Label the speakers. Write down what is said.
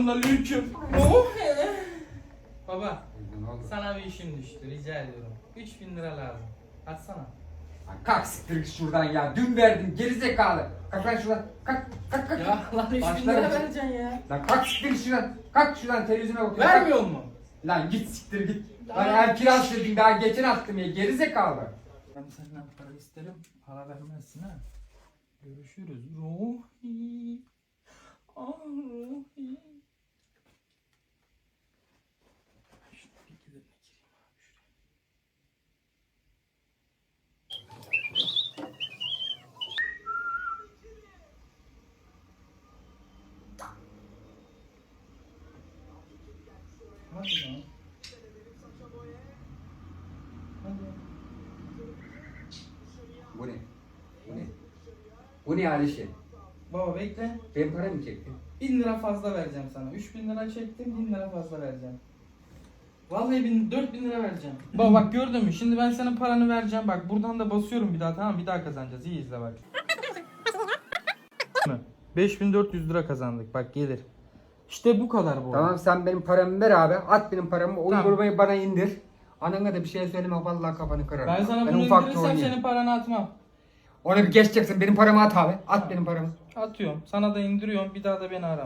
Speaker 1: Selamun aleyküm. Oh. Baba sana bir işim düştü rica ediyorum. 3000 lira lazım. Atsana.
Speaker 2: Lan kalk siktir git şuradan ya. Dün verdim gerizekalı. Kalk lan şuradan. Kalk kalk kalk.
Speaker 1: Ya lan 3000
Speaker 2: Başlarım.
Speaker 1: lira vereceksin ya.
Speaker 2: Lan kalk siktir git şuradan. Kalk şuradan televizyona bakıyor.
Speaker 1: Vermiyor mu?
Speaker 2: Lan git siktir git.
Speaker 1: Daha-
Speaker 2: Lan ev kirası dedim daha geçen attım ya gerizekalı.
Speaker 1: Ben senden para isterim. Para vermezsin ha. Görüşürüz. Ruhi. Hadi lan. Hadi.
Speaker 2: Bu ne? Bu ne? Bu ne Alişe?
Speaker 1: Baba bekle.
Speaker 2: Ben para mı çektin?
Speaker 1: 1000 lira fazla vereceğim sana. 3000 lira çektim 1000 lira fazla vereceğim. Vallahi bin, 4000 lira vereceğim. Baba bak gördün mü? Şimdi ben senin paranı vereceğim. Bak buradan da basıyorum bir daha tamam? Bir daha kazanacağız. İyi izle bak. 5400 lira kazandık. Bak gelir. İşte bu kadar bu.
Speaker 2: Tamam sen benim paramı ver abi. At benim paramı. O
Speaker 1: Tamam.
Speaker 2: uygulamayı bana indir. Anana da bir şey söyleme vallahi kafanı kırarım.
Speaker 1: Ben sana bunu
Speaker 2: ufakta
Speaker 1: indirirsem senin paranı atmam.
Speaker 2: Ona bir geçeceksin. Benim paramı at abi. At benim paramı.
Speaker 1: Atıyorum. Sana da indiriyorum. Bir daha da beni ara.